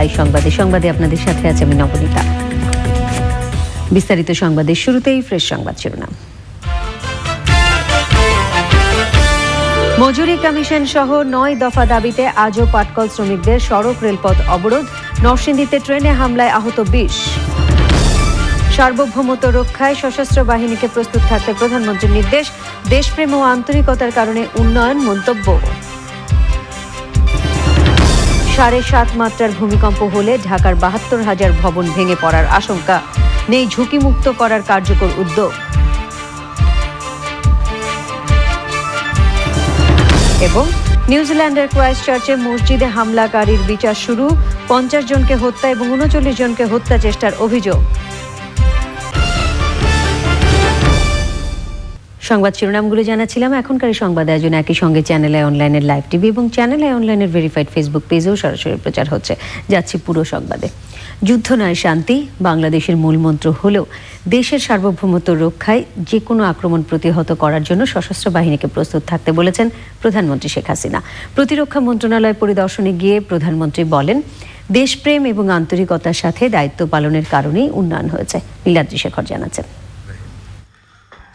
I সংবাদে সংবাদে আপনাদের সাথে আছে আমি নবনীতা। বিস্তারিত সংবাদের শুরুতেই ফ্রেশ সংবাদ শিরোনাম। মজুরি কমিশন সহ নয় দফা দাবিতে আজও পাটকল শ্রমিকদের সড়ক রেলপথ অবরোধ, নরসিংদীতে ট্রেনে হামলায় আহত বিশ। সার্বভৌমত্ব রক্ষায় সশস্ত্র বাহিনীকে প্রস্তুত থাকতে প্রধানমন্ত্রীর নির্দেশ, দেশপ্রেম ও আন্তরিকতার কারণে উন্নয়ন মন্তব্য। সাড়ে সাত মাত্রার ভূমিকম্প হলে ঢাকার বাহাত্তর হাজার ভবন ভেঙে পড়ার আশঙ্কা। নেই ঝুঁকিমুক্ত করার কার্যকর উদ্যোগ। এবং নিউজিল্যান্ডের ক্রাইস্ট চার্চে মসজিদে হামলাকারীর বিচার শুরু, পঞ্চাশ জনকে হত্যা এবং উনচল্লিশ জনকে হত্যা চেষ্টার অভিযোগ। সংবাদ শিরোনামগুলো জানাচ্ছিলাম। এখনকার সংবাদ আয়োজন একই সঙ্গে চ্যানেল আই অনলাইনের লাইভ টিভি এবং চ্যানেল আই অনলাইনের ভেরিফাইড ফেসবুক পেজেও সরাসরি প্রচার হচ্ছে। যাচ্ছি পুরো সংবাদে। যুদ্ধ নয়, শান্তি। বাংলাদেশের মূলমন্ত্র হলেও দেশের সার্বভৌমত্ব রক্ষায় যে কোনো আক্রমণ প্রতিহত করার জন্য সশস্ত্র বাহিনীকে প্রস্তুত থাকতে বলেছেন প্রধানমন্ত্রী শেখ হাসিনা। প্রতিরক্ষা মন্ত্রণালয় পরিদর্শনে গিয়ে প্রধানমন্ত্রী বলেন, দেশপ্রেম এবং আন্তরিকতার সাথে দায়িত্ব পালনের কারণেই উন্নয়ন হয়েছে। নীলাদ্রি শেখর জানাচ্ছেন।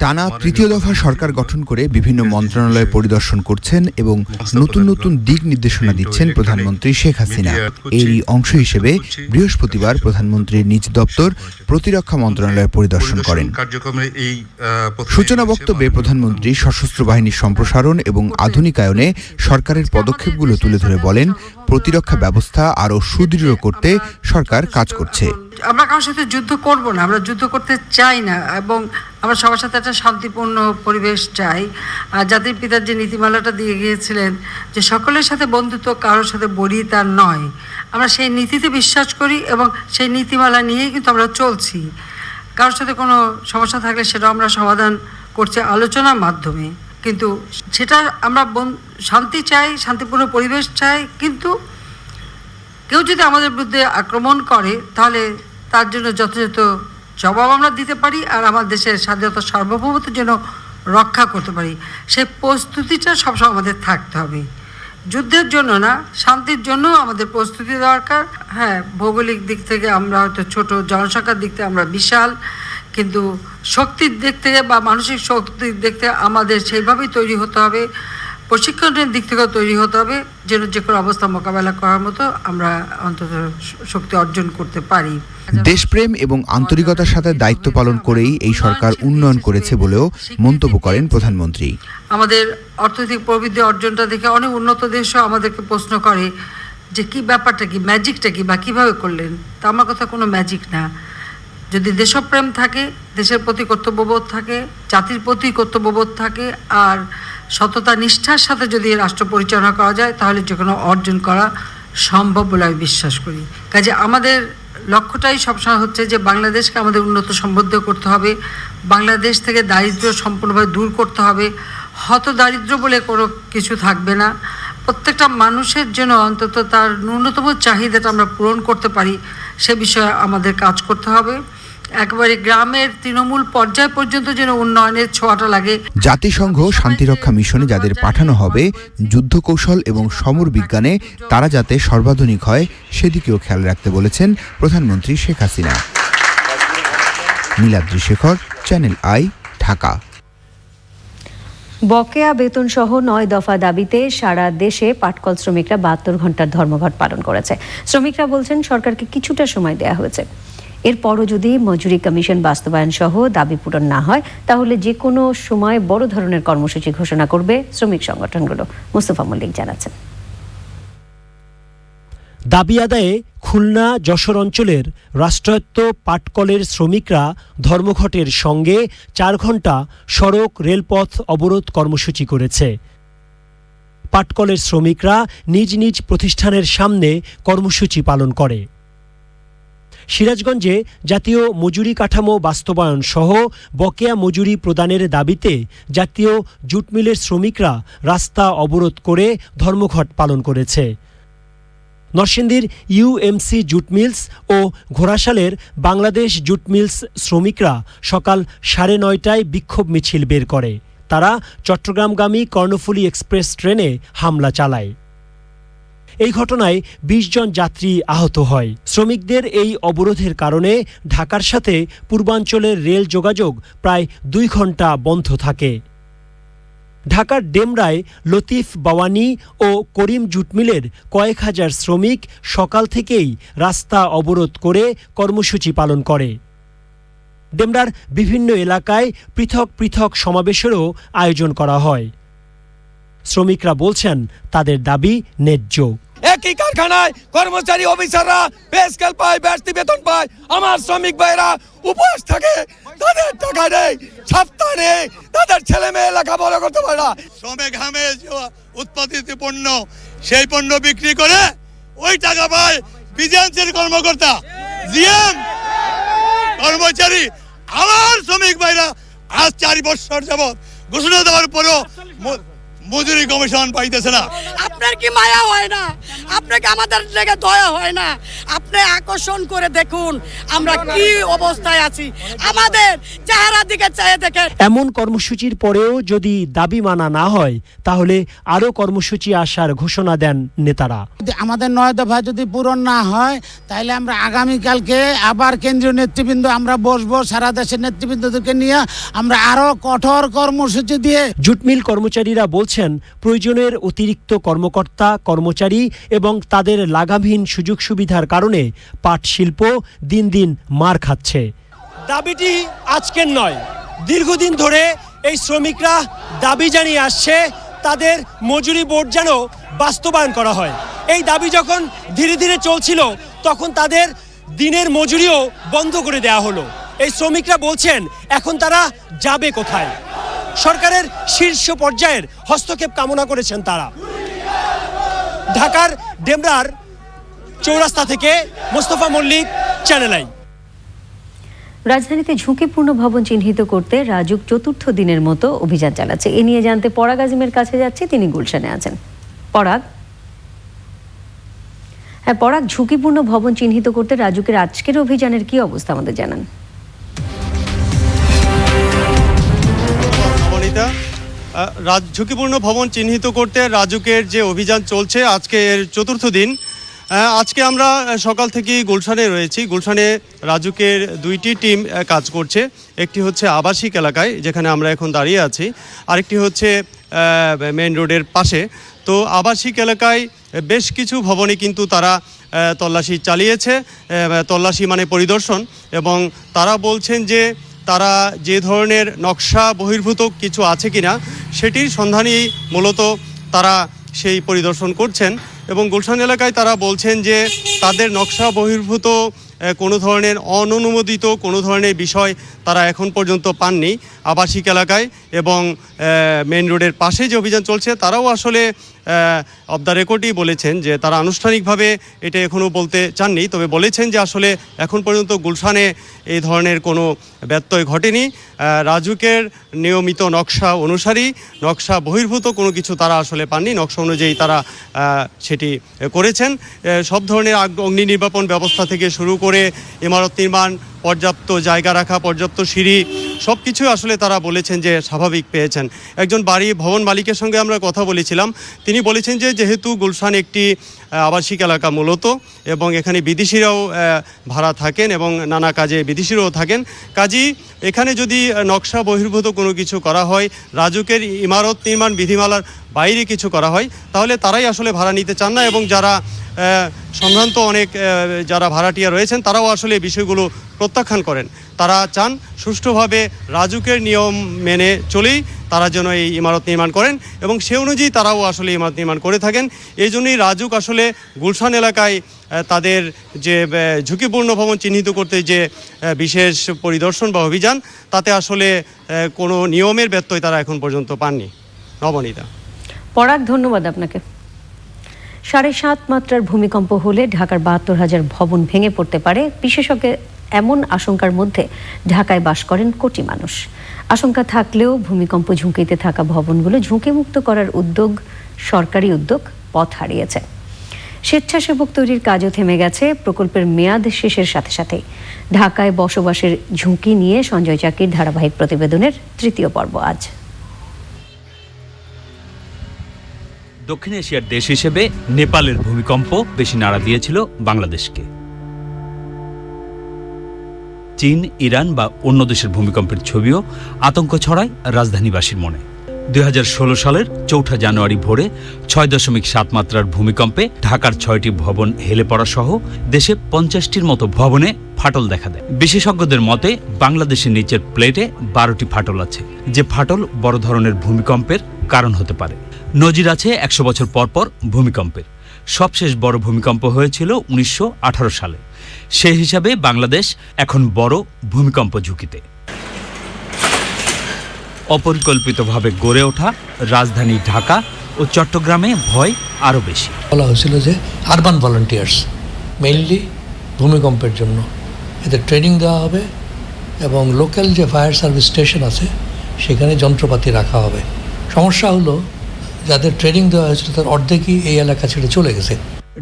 টানা তৃতীয় দফা সরকার গঠন করে বিভিন্ন মন্ত্রণালয় পরিদর্শন করছেন এবং নতুন নতুন দিক নির্দেশনা দিচ্ছেন প্রধানমন্ত্রী শেখ হাসিনা। এরই অংশ হিসেবে বৃহস্পতিবার প্রধানমন্ত্রীর নিজ দপ্তর প্রতিরক্ষা মন্ত্রণালয় পরিদর্শন করেন। সূচনা বক্তব্যে প্রধানমন্ত্রী সশস্ত্র বাহিনীর সম্প্রসারণ এবং আধুনিকায়নে সরকারের পদক্ষেপগুলো তুলে ধরে বলেন প্রতিরক্ষা ব্যবস্থা আরও সুদৃঢ় করতে সরকার কাজ করছে। আমরা কারোর সাথে যুদ্ধ করব না, আমরা যুদ্ধ করতে চাই না এবং আমরা সবার সাথে একটা শান্তিপূর্ণ পরিবেশ চাই। আর জাতির পিতার যে নীতিমালাটা দিয়ে গিয়েছিলেন যে সকলের সাথে বন্ধুত্ব কারোর সাথে বড়ি তার নয়, আমরা সেই নীতিতে বিশ্বাস করি এবং সেই নীতিমালা নিয়েই কিন্তু আমরা চলছি। কারোর সাথে কোনো সমস্যা থাকলে সেটা আমরা সমাধান করছি আলোচনার মাধ্যমে। কিন্তু সেটা আমরা শান্তি চাই, শান্তিপূর্ণ পরিবেশ চাই, কিন্তু কেউ যদি আমাদের বিরুদ্ধে আক্রমণ করে, তাহলে তার জন্য যথাযথ জবাব আমরা দিতে পারি আর আমার দেশের স্বাধীনতা সার্বভৌমত্বের জন্য রক্ষা করতে পারি। সেই প্রস্তুতিটা সবসময় আমাদের থাকতে হবে। যুদ্ধের জন্য না, শান্তির জন্য আমাদের প্রস্তুতি দরকার। হ্যাঁ ভৌগোলিক দিক থেকে আমরা হয়তো ছোট জনসংখ্যার দিক থেকে আমরা বিশাল, কিন্তু শক্তির দিক থেকে বা মানসিক শক্তির দিক থেকে আমাদের সেইভাবেই তৈরি হতে হবে। প্রশিক্ষণের দিক থেকেও তৈরি হতে হবে যেন যে কোনো অবস্থা মোকাবেলা করার মতো আমরা অন্তত শক্তি অর্জন করতে পারি। দেশপ্রেম এবং আন্তরিকতার সাথে দায়িত্ব পালন করেই এই সরকার উন্নয়ন করেছে বলেও মন্তব্য করেন প্রধানমন্ত্রী। আমাদের অর্থনৈতিক প্রবৃদ্ধি অর্জনটা দেখে অনেক উন্নত দেশও আমাদেরকে প্রশ্ন করে যে কি ব্যাপারটা কি ম্যাজিকটা কি বা কীভাবে করলেন? তা আমার কথা কোনো ম্যাজিক না। যদি দেশপ্রেম থাকে দেশের প্রতি কর্তব্যবোধ থাকে জাতির প্রতি কর্তব্যবোধ থাকে আর সততা, নিষ্ঠার সাথে যদি রাষ্ট্র পরিচালনা করা যায়, তাহলে যে কোনো অর্জন করা সম্ভব বলে আমি বিশ্বাস করি। কাজে আমাদের লক্ষ্যটাই সবসময় হচ্ছে যে বাংলাদেশকে আমাদের উন্নত সমৃদ্ধ করতে হবে, বাংলাদেশ থেকে দারিদ্র্য সম্পূর্ণভাবে দূর করতে হবে। হত দারিদ্র বলে কোনো কিছু থাকবে না। প্রত্যেকটা মানুষের জন্য অন্তত তার ন্যূনতম চাহিদাটা আমরা পূরণ করতে পারি, সে বিষয়ে আমাদের কাজ করতে হবে। একবারে গ্রামের তৃণমূল পর্যায় পর্যন্ত যেন উন্নয়নের ছোঁয়াটা লাগে। জাতিসংঘ শান্তিরক্ষা মিশনে যাদের পাঠানো হবে যুদ্ধ কৌশল এবং সমর বিজ্ঞানে তারা যাতে সর্বাধুনিক হয় সেদিকেও খেয়াল রাখতে বলেছেন প্রধানমন্ত্রী Sheikh Hasina. Niladri Shekhar channel I Dhaka. বকেয়া বেতন সহ নয় দফা দাবিতে সারা দেশে পাটকল শ্রমিকরা বাহাত্তর ঘণ্টার ধর্মঘট পালন করেছে। শ্রমিকরা বলছেন সরকারকে কিছুটা সময় দেয়া হয়েছে। এরপরও যদি মজুরি কমিশন বাস্তবায়ন সহ দাবি পূরণ না হয়, তাহলে যে কোনো সময় বড় ধরনের কর্মসূচি ঘোষণা করবে শ্রমিক সংগঠনগুলো, মুস্তফা মল্লিক জানাচ্ছেন। দাবি আদায়ে খুলনা, যশোর অঞ্চলের রাষ্ট্রায়ত্ত পাটকলের শ্রমিকরা ধর্মঘটের সঙ্গে চার ঘণ্টা সড়ক, রেলপথ অবরোধ কর্মসূচি করেছে। পাটকলের শ্রমিকরা নিজ নিজ প্রতিষ্ঠানের সামনে কর্মসূচি পালন করে। সিরাজগঞ্জে জাতীয় মজুরি কাঠামো বাস্তবায়ন সহ বকেয়া মজুরি প্রদানের দাবিতে জাতীয় জুট মিলের শ্রমিকরা রাস্তা অবরোধ করে ধর্মঘট পালন করেছে। নরসিংদীর ইউএমসি জুট মিলস ও ঘোড়াশালের বাংলাদেশ জুট মিলস শ্রমিকরা সকাল সাড়ে নয়টায় বিক্ষোভ মিছিল বের করে। তারা চট্টগ্রামগামী কর্ণফুলী এক্সপ্রেস ট্রেনে হামলা চালায়। এই ঘটনায় ২০ জন যাত্রী আহত হয়। শ্রমিকদের এই অবরোধের কারণে ঢাকার সাথে পূর্বাঞ্চলের রেল যোগাযোগ প্রায় দুই ঘণ্টা বন্ধ থাকে। ঢাকার ডেমরায় লতিফ বাওয়ানি ও করিম জুটমিলের কয়েক হাজার শ্রমিক সকাল থেকেই রাস্তা অবরোধ করে কর্মসূচি পালন করে। ডেমরার বিভিন্ন এলাকায় পৃথক পৃথক সমাবেশেরও আয়োজন করা হয়। শ্রমিকরা বলছেন তাদের দাবি ন্যায্য। একই কারখানায় কর্মচারী অফিসাররা পে স্কেল পায় ব্যস্তি বেতন পায়। আমার শ্রমিক ভাইরা উপোস থাকে তাদের টাকা নেই সপ্তাহ নেই তাদের ছেলে মেয়ে লেখাপড়া করতে পারে না। শ্রমে ঘামে যে উৎপাদিত পণ্য সেই পণ্য বিক্রি করে ওই টাকা পায় বিজিএমসির কর্মকর্তা। জিএম কর্মচারী আমার শ্রমিক ভাইরা আজ চার বছর যাবৎ ঘোষণা দেওয়ার পরও মজুরি কমিশন পাইতেছে না। আপনার কি মায়া হয় না? আপনাকে আমাদের লেগে দয়া হয় না? আপনি আকর্ষণ করে দেখুন আমরা কি অবস্থায় আছি। আমাদের চেহারা দিকে চেয়ে দেখে এমন কর্মসূচির পরেও যদি দাবি মানা না হয় তাহলে আরও কর্মসূচি আসার ঘোষণা দেন নেতারা। যদি আমাদের নয় দফা যদি পূরণ না হয় তাহলে আমরা আগামীকালকে আবার কেন্দ্রীয় নেতৃবৃন্দ আমরা বসবো সারা দেশের নেতৃবৃন্দদেরকে নিয়ে আমরা আরও কঠোর কর্মসূচি দিয়ে জুটমিল কর্মচারীরা বলছেন প্রয়োজনের অতিরিক্ত কর্মকর্তা, কর্মচারী এবং তাদের লাগামহীন সুযোগ সুবিধার কারণে পাট শিল্প দিন দিন মার খাচ্ছে। দাবিটি আজকের নয়, দীর্ঘদিন ধরে এই শ্রমিকরা দাবি জানিয়ে আসছে, তাদের মজুরি বোর্ড যেন বাস্তবায়ন করা হয়। এই দাবি যখন ধীরে ধীরে চলছিল, তখন তাদের দিনের মজুরিও বন্ধ করে দেওয়া হলো। এই শ্রমিকরা বলছেন, এখন তারা যাবে কোথায়? সরকারের শীর্ষ পর্যায়ের হস্তক্ষেপ কামনা করেছেন তারা। ঢাকার ডেমরার চৌরাস্তা থেকে মোস্তফা মল্লিক চ্যানেল আই রাজধানীতে ঝুঁকিপূর্ণ ভবন চিহ্নিত করতে রাজুক চতুর্থ দিনের মতো অভিযান চালাচ্ছে। এ নিয়ে জানতে পরাগ আজিমের কাছে যাচ্ছে, তিনি গুলশানে আছেন। পরাগ? হ্যাঁ পরাগ, ঝুঁকিপূর্ণ ভবন চিহ্নিত করতে রাজুকের আজকের অভিযানের কি অবস্থা আমাদের জানান। রাজ ঝুঁকিপূর্ণ ভবন চিহ্নিত করতে রাজুকের যে অভিযান চলছে আজকে এর চতুর্থ দিন। আজকে আমরা সকাল থেকেই গুলশানে রয়েছি। গুলশানে রাজুকের দুইটি টিম কাজ করছে। একটি হচ্ছে আবাসিক এলাকায়, যেখানে আমরা এখন দাঁড়িয়ে আছি। আরেকটি হচ্ছে মেইন রোডের পাশে। তো আবাসিক এলাকায় বেশ কিছু ভবনে কিন্তু তারা তল্লাশি চালিয়েছে। তল্লাশি মানে পরিদর্শন। এবং তারা বলছেন যে তারা যে ধরনের নকশা বহির্ভূত কিছু আছে কিনা সেটির সন্ধানেই মূলত তারা সেই পরিদর্শন করছেন এবং গুলশান এলাকায় তারা বলছেন যে তাদের নকশা বহির্ভূত কোনো ধরনের অননুমোদিত, কোনো ধরনের বিষয় তারা এখন পর্যন্ত পাননি। আবাসিক এলাকায় এবং মেন রোডের পাশে যে অভিযান চলছে, তারাও আসলে অফ দ্য রেকর্ডই বলেছেন যে তারা আনুষ্ঠানিকভাবে এটা এখনও বলতে চাননি। তবে বলেছেন যে আসলে এখন পর্যন্ত গুলশানে এই ধরনের কোনো ব্যত্যয় ঘটেনি। রাজুকের নিয়মিত নকশা অনুসারী, নকশা বহির্ভূত কোনো কিছু তারা আসলে পাননি। নকশা অনুযায়ী তারা সেটি করেছেন। সব ধরনের অগ্নি নির্বাপন ব্যবস্থা থেকে শুরু করে ইমারত নির্মাণ পর্যাপ্ত জায়গা রাখা, পর্যাপ্ত সিঁড়ি সব কিছুই আসলে তারা বলেছেন যে স্বাভাবিক পেয়েছেন। একজন বাড়ি, ভবন মালিকের সঙ্গে আমরা কথা বলেছিলাম। তিনি বলেছেন যে যেহেতু গুলশান একটি আবাসিক এলাকা মূলত এবং এখানে বিদেশিরাও ভাড়া থাকেন এবং নানা কাজে বিদেশিরাও থাকেন কাজী এখানে যদি নকশা বহির্ভূত কোনো কিছু করা হয় রাজুকের ইমারত নির্মাণ বিধিমালার বাইরে কিছু করা হয়, তাহলে তারাই আসলে ভাড়া নিতে চান না এবং যারা সম্ভ্রান্ত অনেক যারা ভাড়াটিয়া রয়েছেন, তারাও আসলে বিষয়গুলো প্রত্যাখ্যান করেন। তারা চান সুষ্ঠুভাবে রাজুকের নিয়ম মেনে চলেই তারা যেন এই ইমারত নির্মাণ করেন এবং সে অনুযায়ী তারাও আসলে ইমারত নির্মাণ করে থাকেন। এই জন্যই রাজুক আসলে গুলশান এলাকায় তাদের যে ঝুঁকিপূর্ণ ভবন চিহ্নিত করতে যে বিশেষ পরিদর্শন বা অভিযান, তাতে আসলে কোনো নিয়মের ব্যত্যয় তারা এখন পর্যন্ত পাননি। নবনীতা। পরাগ, ধন্যবাদ আপনাকে। সাড়ে সাত মাত্রার ভূমিকম্প হলে ঢাকার বাহাত্তর হাজার ভবন ভেঙে পড়তে পারে। বিশেষজ্ঞের এমন আশঙ্কার মধ্যে ঢাকায় বাস করেন কোটি মানুষ। আশঙ্কা থাকলেও ভূমিকম্প ঝুঁকিতে থাকা ভবনগুলো ঝুঁকিমুক্ত করার উদ্যোগ, সরকারি উদ্যোগ পথ হারিয়েছে। স্বেচ্ছাসেবক তৈরির কাজও থেমে গেছে। প্রকল্পের মেয়াদ শেষের সাথে সাথে ঢাকায় বসবাসের ঝুঁকি নিয়ে সঞ্জয় চাকির ধারাবাহিক প্রতিবেদনের তৃতীয় পর্ব আজ। দক্ষিণ এশিয়ার দেশ হিসেবে নেপালের ভূমিকম্প বেশি নাড়া দিয়েছিল বাংলাদেশকে। চীন, ইরান বা অন্য দেশের ভূমিকম্পের ছবিও আতঙ্ক ছড়ায় রাজধানীবাসীর মনে। দুই হাজার ষোলো সালের চৌঠা জানুয়ারি ভোরে ছয় দশমিক সাত মাত্রার ভূমিকম্পে ঢাকার ছয়টি ভবন হেলে পড়া সহ দেশে পঞ্চাশটির মতো ভবনে ফাটল দেখা দেয়। বিশেষজ্ঞদের মতে, বাংলাদেশের নিচের প্লেটে বারোটি ফাটল আছে, যে ফাটল বড় ধরনের ভূমিকম্পের কারণ হতে পারে। নজির আছে একশো বছর পর পর ভূমিকম্পের। সবশেষ বড় ভূমিকম্প হয়েছিল উনিশশো আঠারো সালে। সেই হিসাবে বাংলাদেশ এখন বড় ভূমিকম্প ঝুঁকিতে। অপরিকল্পিতভাবে গড়ে ওঠা রাজধানী ঢাকা ও চট্টগ্রামে ভয় আরও বেশি। বলা হয়েছিল যে আরবান ভলান্টিয়ার্স মেইনলি ভূমিকম্পের জন্য। এদের ট্রেনিং দেওয়া হবে এবং লোকাল যে ফায়ার সার্ভিস স্টেশন আছে, সেখানে যন্ত্রপাতি রাখা হবে। সমস্যা হলো যাদের ট্রেনিং দেওয়া হয়েছিল তার অর্ধেকই এই এলাকা ছেড়ে চলে গেছে।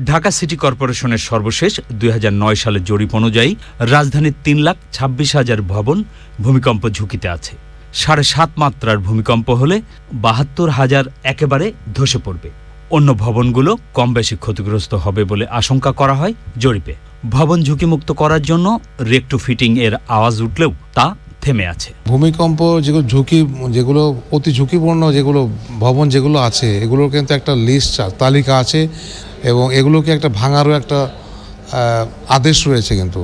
ঢাকা সিটি কর্পোরেশনের সর্বশেষ দুই সালের জরিপ অনুযায়ী রাজধানীর তিন লাখ ছাব্বিশ হাজার ভবন ভূমিকম্প ঝুঁকিতে আছে। সাড়ে সাত মাত্রার ভূমিকম্প হলে বাহাত্তর হাজার একেবারে ধসে পড়বে। অন্য ভবনগুলো কম বেশি ক্ষতিগ্রস্ত হবে বলে আশঙ্কা করা হয় জরিপে। ভবন ঝুঁকিমুক্ত করার জন্য রেক্টো ফিটিং এর আওয়াজ উঠলেও তা থেমে আছে। ভূমিকম্প যেগুলো ঝুঁকি যেগুলো অতি ঝুঁকিপূর্ণ যেগুলো ভবন যেগুলো আছে এগুলোর কিন্তু একটা লিস্ট তালিকা আছে এবং এগুলোকে একটা ভাঙারও একটা আদেশ রয়েছে কিন্তু।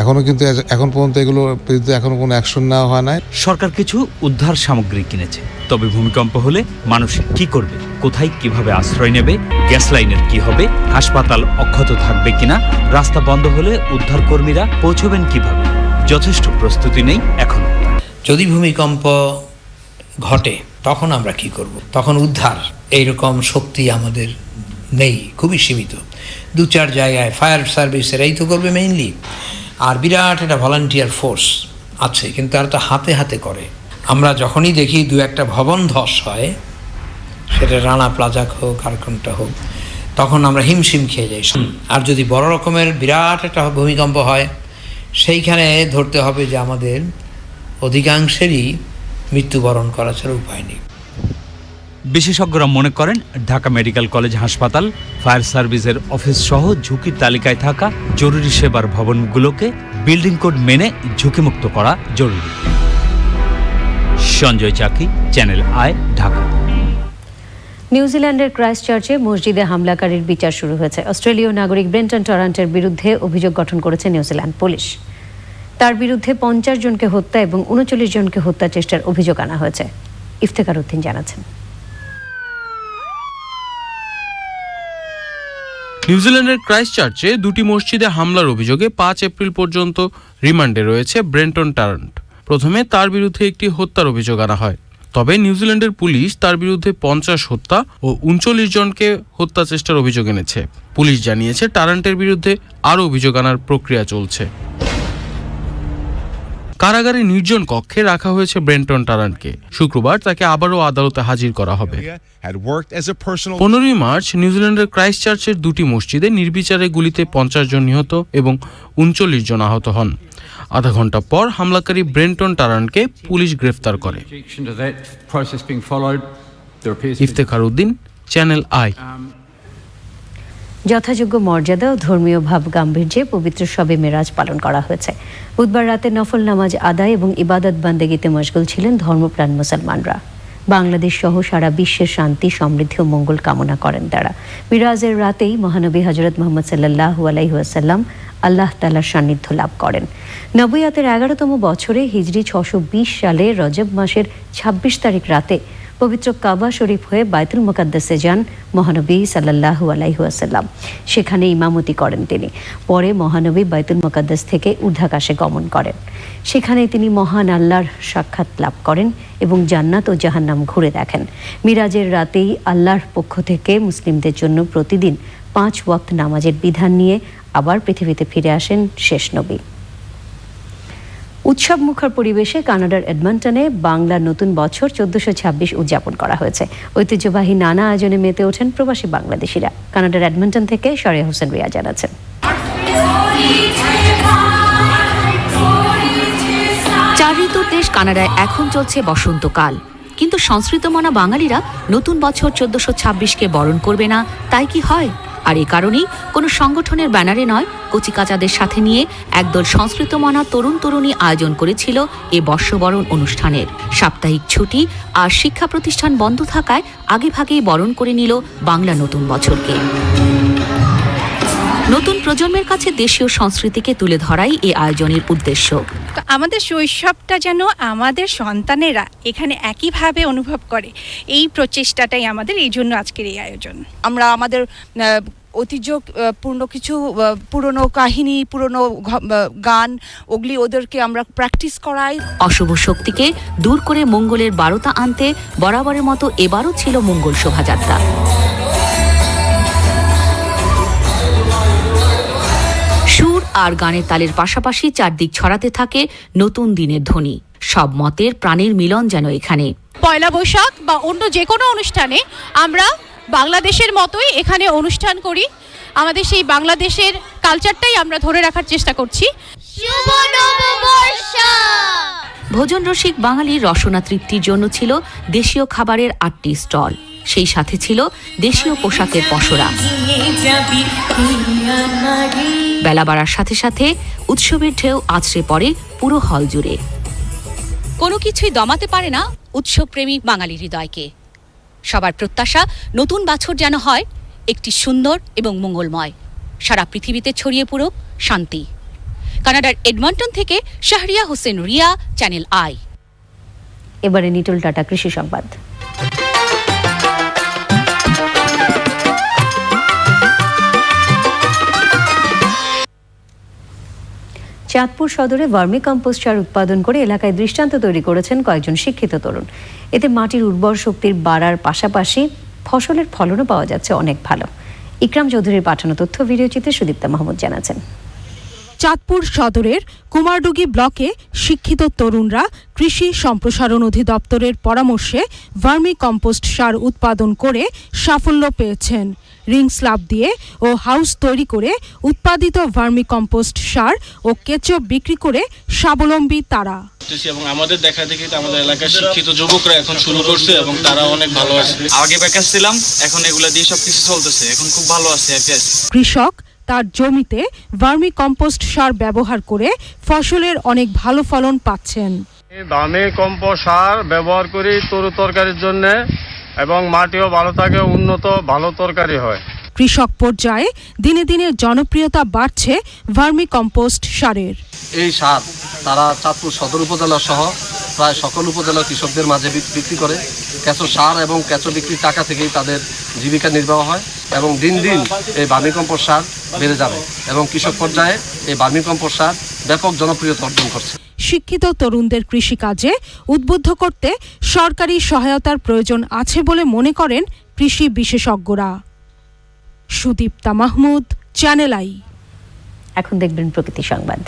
এখনও কিন্তু এখন পর্যন্ত এগুলো বিরুদ্ধে এখনও কোনো অ্যাকশন নেওয়া হয় নাই। সরকার কিছু উদ্ধার সামগ্রী কিনেছে। তবে ভূমিকম্প হলে মানুষ কি করবে? কোথায় কীভাবে আশ্রয় নেবে? গ্যাস লাইনের কি হবে? হাসপাতাল অক্ষত থাকবে কিনা? রাস্তা বন্ধ হলে উদ্ধার কর্মীরা পৌঁছবেন কীভাবে? যথেষ্ট প্রস্তুতি নেই এখন। যদি ভূমিকম্প ঘটে, তখন আমরা কি করব? তখন উদ্ধার, এইরকম শক্তি আমাদের নেই, খুবই সীমিত। দু চার জায়গায় ফায়ার সার্ভিসের, এই তো করবে মেইনলি আর বিরাট একটা ভলান্টিয়ার ফোর্স আছে, কিন্তু তারা তো হাতে হাতে করে। আমরা যখনই দেখি দু একটা ভবন ধস হয়, সেটা রানা প্লাজা হোক, আর কোনটা হোক, তখন আমরা হিমশিম খেয়ে যাই। আর যদি বড় রকমের বিরাট একটা ভূমিকম্প হয় সেইখানে ধরতে হবে যে আমাদের অধিকাংশেরই মৃত্যুবরণ করা ছাড়া উপায় নেই। বিশেষজ্ঞরা মনে করেন ঢাকা মেডিকেল কলেজ হাসপাতাল, ফায়ার সার্ভিসের অফিস সহ ঝুঁকির তালিকায় থাকা জরুরি সেবার ভবনগুলোকে বিল্ডিং কোড মেনে ঝুঁকিমুক্ত করা জরুরি। সঞ্জয় চাকি, চ্যানেল আয় ঢাকা। নিউজিল্যান্ডের ক্রাইস্টচার্চে মসজিদে হামলাকারীর বিচার শুরু হয়েছে। অস্ট্রেলীয় নাগরিক ব্রেন্টন টরান্টের বিরুদ্ধে অভিযোগ গঠন করেছে নিউজিল্যান্ড পুলিশ। তার বিরুদ্ধে পঞ্চাশ জনকে হত্যা এবং উনচল্লিশ জনকে হত্যা চেষ্টার অভিযোগ আনা হয়েছে। ইফতেখার উদ্দিন জানাচ্ছেন। নিউজিল্যান্ডের ক্রাইস্টচার্চে দুটি মসজিদে হামলার অভিযোগে পাঁচ এপ্রিল পর্যন্ত রিমান্ডে রয়েছে ব্রেন্টন টারেন্ট। প্রথমে তার বিরুদ্ধে একটি হত্যার অভিযোগ আনা হয়। তবে নিউজিল্যান্ডের পুলিশ তার বিরুদ্ধে পঞ্চাশ হত্যা ও উনচল্লিশ জনকে হত্যা চেষ্টার অভিযোগ এনেছে। পুলিশ জানিয়েছে টারান্টের বিরুদ্ধে আরও অভিযোগ আনার প্রক্রিয়া চলছে। কারাগারে নির্জন কক্ষে রাখা হয়েছে ব্রেন্টন টারান্টকে। শুক্রবার তাকে আবারও আদালতে হাজির করা হবে। পনেরোই মার্চ নিউজিল্যান্ডের ক্রাইস্ট চার্চের দুটি মসজিদে নির্বিচারে গুলিতে পঞ্চাশ জন নিহত এবং উনচল্লিশ জন আহত হন। আধা ঘণ্টা পর হামলাকারী ব্রেন্টন টারানকে পুলিশ গ্রেফতার করে। ইফতেখার উদ্দিন চ্যানেল আই যথাযোগ্য মর্যাদা ও ধর্মীয় ভাব গাম্ভীর্যে পবিত্র শবে মেরাজ পালন করা হয়েছে। বুধবার রাতে নফল নামাজ আদায় এবং ইবাদত বান্দেগিতে মশগুল ছিলেন ধর্মপ্রাণ মুসলমানরা। বাংলাদেশ সহ সারা বিশ্বের শান্তি সমৃদ্ধি ও মঙ্গল কামনা করেন তারা। মিরাজের রাতেই মহানবী হজরত মোহাম্মদ সাল্লাহ আলাইহাসাল্লাম আল্লাহ তালার সান্নিধ্য লাভ করেন। নবয়াতের এগারোতম বছরে হিজরি ছশো সালে রজব মাসের ছাব্বিশ তারিখ রাতে পবিত্র কাবা শরীফ হয়ে বায়তুল মোকাদ্দাসে যান মহানবী সাল্লাহু আলাইহাসাল্লাম সেখানে ইমামতি করেন তিনি। পরে মহানবী বাইতুল মোকাদ্দাস থেকে ঊর্ধ্বাকাশে গমন করেন। সেখানে তিনি মহান আল্লাহর সাক্ষাৎ লাভ করেন এবং জান্নাত ও জাহান্নাম ঘুরে দেখেন। মিরাজের রাতেই আল্লাহর পক্ষ থেকে মুসলিমদের জন্য প্রতিদিন পাঁচ ওয়াক্ত নামাজের বিধান নিয়ে আবার পৃথিবীতে ফিরে আসেন শেষ নবী। উৎসব মুখর পরিবেশে কানাডার এডমন্টনে বাংলার নতুন বছর চোদ্দশো ছাব্বিশ উদযাপন করা হয়েছে। ঐতিহ্যবাহী নানা আয়োজনে মেতে ওঠেন প্রবাসী বাংলাদেশিরা। কানাডার এডমন্টন থেকে শরিয়া হোসেন রিয়া জানাচ্ছেন। চার দেশ কানাডায় এখন চলছে বসন্তকাল। কিন্তু সংস্কৃত মনা বাঙালিরা নতুন বছর চোদ্দশো ছাব্বিশকে বরণ করবে না, তাই কি হয়? আর এ কারণেই কোনো সংগঠনের ব্যানারে নয়, কচিকাচাদের সাথে নিয়ে একদল সংস্কৃত মনা তরুণ তরুণী আয়োজন করেছিল এ বর্ষবরণ অনুষ্ঠানের। সাপ্তাহিক ছুটি আর শিক্ষা প্রতিষ্ঠান বন্ধ থাকায় আগেভাগেই বরণ করে নিল বাংলা নতুন বছরকে। নতুন প্রজন্মের কাছে দেশীয় সংস্কৃতিকে তুলে ধরাই এ আয়োজনের উদ্দেশ্য। তো আমাদের শৈশবটা যেন আমাদের সন্তানেরা এখানে একইভাবে অনুভব করে। এই প্রচেষ্টাটাই আমাদের এই জন্য আজকের এই আয়োজন। আমরা আমাদের ঐতিহ্যপূর্ণ কিছু পুরনো কাহিনী পুরনো গান ওগুলি ওদেরকে আমরা প্র্যাকটিস করাই। অশুভ শক্তিকে দূর করে মঙ্গলের বারতা আনতে বরাবরের মতো এবারও ছিল মঙ্গল শোভাযাত্রা। আর গানের তালের পাশাপাশি চারদিক ছড়াতে থাকে নতুন দিনের ধ্বনি। সব মতের প্রাণের মিলন যেন এখানে। পয়লা বৈশাখ বা অন্য যে কোনো অনুষ্ঠানে আমরা বাংলাদেশের মতোই এখানে অনুষ্ঠান করি। আমাদের সেই বাংলাদেশের কালচারটাই আমরা ধরে রাখার চেষ্টা করছি। ভোজন রসিক বাঙালির রসনা তৃপ্তির জন্য ছিল দেশীয় খাবারের আটটি স্টল। সেই সাথে ছিল দেশীয় পোশাকের পসরা বেলা বাড়ার সাথে সাথে উৎসবের ঢেউ আছড়ে পড়ে পুরো হল জুড়ে। কোনো কিছুই দমাতে পারে না উৎসবপ্রেমী বাঙালি হৃদয়কে। সবার প্রত্যাশা নতুন বছর যেন হয়, একটি সুন্দর এবং মঙ্গলময়। সারা পৃথিবীতে ছড়িয়ে পড়ুক শান্তি। কানাডার এডমন্টন থেকে শাহরিয়া হোসেন রিয়া, চ্যানেল আই। এবারে নিটল টাটা কৃষি সংবাদ। চাঁদপুর সদরে ভার্মি কম্পোস্ট সার উৎপাদন করে এলাকায় দৃষ্টান্ত তৈরি করেছেন কয়েকজন শিক্ষিত তরুণ। এতে মাটির উর্বর শক্তির বাড়ার পাশাপাশি ফসলের ফলনও পাওয়া যাচ্ছে অনেক ভালো। ইকরাম চৌধুরীর পাঠানো তথ্য ভিডিও চিত্রে সুদীপ্তা মাহমুদ জানাচ্ছেন। চাঁদপুর সদরের কুমারডুগি ব্লকে শিক্ষিত তরুণরা কৃষি সম্প্রসারণ অধিদপ্তরের পরামর্শে ভার্মি কম্পোস্ট সার উৎপাদন করে সাফল্য পেয়েছেন। রিং স্ল্যাব দিয়ে ও হাউস তৈরি করে উৎপাদিত ভার্মি কম্পোস্ট সার ও কেঁচো বিক্রি করে স্বাবলম্বী তারা। এবং আমাদের দেখা দেখি আমাদের এলাকার শিক্ষিত যুবকরা এখন শুরু করছে এবং তারা অনেক ভালো আছে। আগে বেকার ছিলাম এখন এগুলা দিয়ে সবকিছু চলতেছে এখন খুব ভালো আছে কৃষক তার জমিতে ভার্মি কম্পোস্ট সার ব্যবহার করে ফসলের অনেক ভালো ফলন পাচ্ছেন। দামে কম্পোস্ট সার ব্যবহার করি তরু তরকারির জন্য। এবং মাটিও ভালো থাকে উন্নত ভালো তরকারি হয়। কৃষক পর্যায়ে দিনে দিনে জনপ্রিয়তা বাড়ছে ভার্মি কম্পোস্ট সারের। এই সার তারা চাঁদপুর সদর উপজেলা সহ প্রায় সকল উপজেলার কৃষকদের মাঝে বিক- বিক্রি করে। কেঁচো সার এবং কেঁচো বিক্রির টাকা থেকেই তাদের জীবিকা নির্বাহ হয় এবং দিন দিন এই বার্মি কম্পোস্ট সার বেড়ে যাবে এবং কৃষক পর্যায়ে এই বার্মি কম্পোস্ট সার ব্যাপক জনপ্রিয়তা অর্জন করছে। শিক্ষিত তরুণদের কৃষিকাজে উদ্বুদ্ধ করতে সরকারি সহায়তার প্রয়োজন আছে বলে মনে করেন কৃষি বিশেষজ্ঞরা। Sudipta Mahmud, channel I. এখন দেখবেন প্রকৃতি সংবাদ।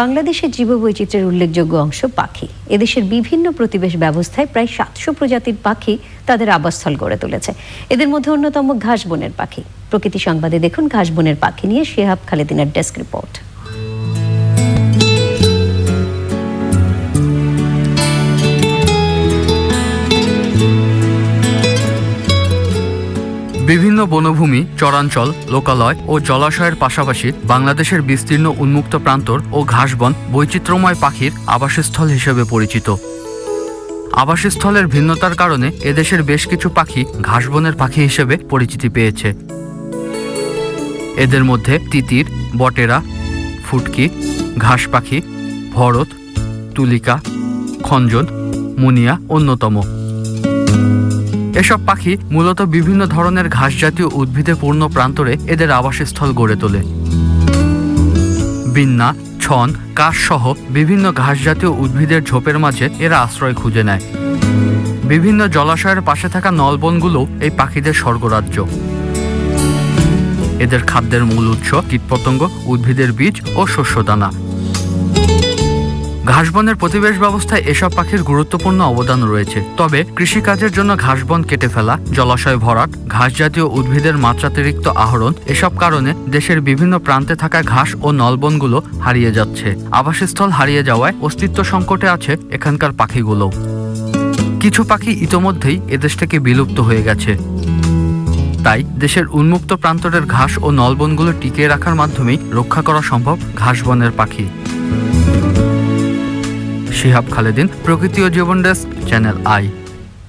বাংলাদেশের জীববৈচিত্র্যের উল্লেখযোগ্য অংশ পাখি। এদেশের বিভিন্ন প্রতিবেশ ব্যবস্থায় প্রায় সাতশো প্রজাতির পাখি তাদের আবাসস্থল গড়ে তুলেছে। এদের মধ্যে অন্যতম ঘাস বনের পাখি। প্রকৃতি সংবাদে দেখুন ঘাস বনের পাখি নিয়ে শেহাব খালেদিনের ডেস্ক রিপোর্ট। বিভিন্ন বনভূমি, চরাঞ্চল, লোকালয় ও জলাশয়ের পাশাপাশি বাংলাদেশের বিস্তীর্ণ উন্মুক্ত প্রান্তর ও ঘাসবন বৈচিত্র্যময় পাখির আবাসস্থল হিসেবে পরিচিত। আবাসস্থলের ভিন্নতার কারণে এদেশের বেশ কিছু পাখি ঘাসবনের পাখি হিসেবে পরিচিতি পেয়েছে। এদের মধ্যে তিতির, বটেরা, ফুটকি, ঘাস পাখি, ভরত, তুলিকা খঞ্জন মুনিয়া অন্যতম। এসব পাখি মূলত বিভিন্ন ধরনের ঘাস জাতীয় উদ্ভিদে পূর্ণ প্রান্তরে এদের আবাসস্থল গড়ে তোলে। বিন্না, ছন, কাশ সহ বিভিন্ন ঘাস জাতীয় উদ্ভিদের ঝোপের মাঝে এরা আশ্রয় খুঁজে নেয়। বিভিন্ন জলাশয়ের পাশে থাকা নলবনগুলো এই পাখিদের স্বর্গরাজ্য। এদের খাদ্যের মূল উৎস কীটপতঙ্গ, উদ্ভিদের বীজ ও শস্যদানা। ঘাসবনের প্রতিবেশ ব্যবস্থায় এসব পাখির গুরুত্বপূর্ণ অবদান রয়েছে। তবে কৃষিকাজের জন্য ঘাসবন কেটে ফেলা, জলাশয় ভরাট ঘাস জাতীয় উদ্ভিদের মাত্রাতিরিক্ত আহরণ, এসব কারণে দেশের বিভিন্ন প্রান্তে থাকা ঘাস ও নলবনগুলো হারিয়ে যাচ্ছে। আবাসস্থল হারিয়ে যাওয়ায় অস্তিত্ব সংকটে আছে এখানকার পাখিগুলো। কিছু পাখি ইতোমধ্যেই এদেশ থেকে বিলুপ্ত হয়ে গেছে। তাই দেশের উন্মুক্ত প্রান্তরের ঘাস ও নলবনগুলো টিকিয়ে রাখার মাধ্যমেই রক্ষা করা সম্ভব ঘাসবনের পাখি। শিহাব খালেদিন প্রকৃতি ও জীবন ডেস্ক চ্যানেল আই।